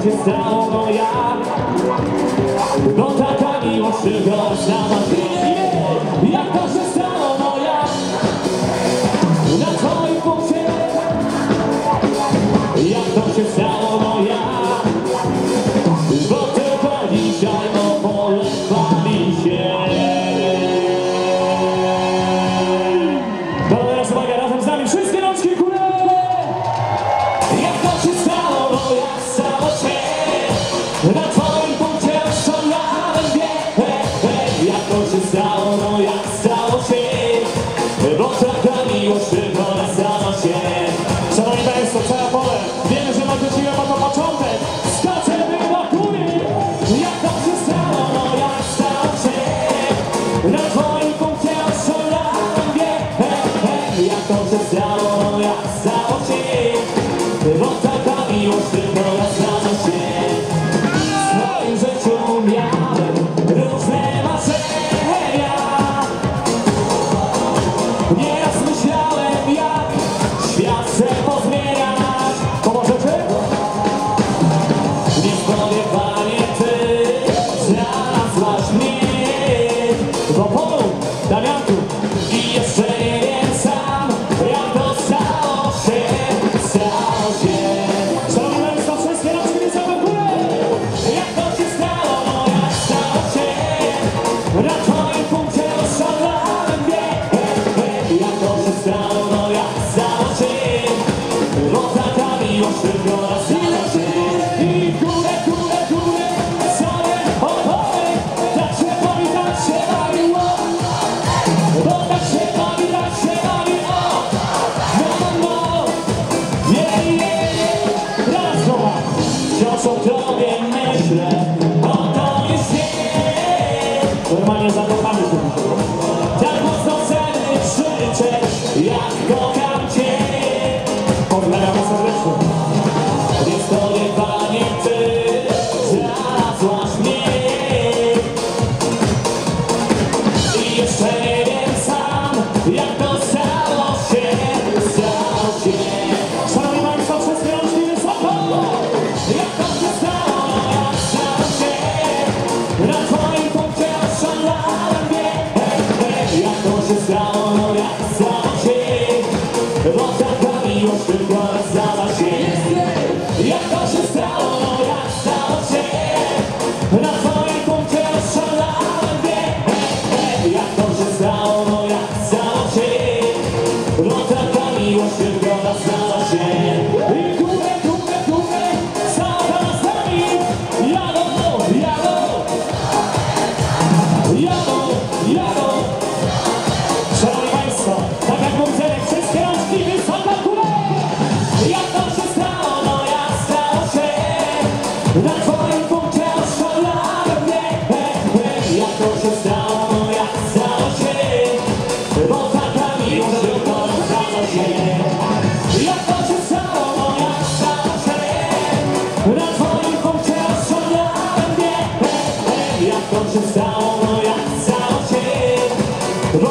przystałą ja Bo taka miłość przygoda ma dwie Jak to się stało moja Na twoim punkcie Jak to się stało? was Na twoim punkcie oszalałem mnie Jak to się stało, no jak stało się? Bo taka miłość tylko stało się Jak to się stało, jak stało się Na twoim punkcie oszalałem mnie Jak to się to się tylko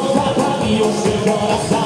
stało się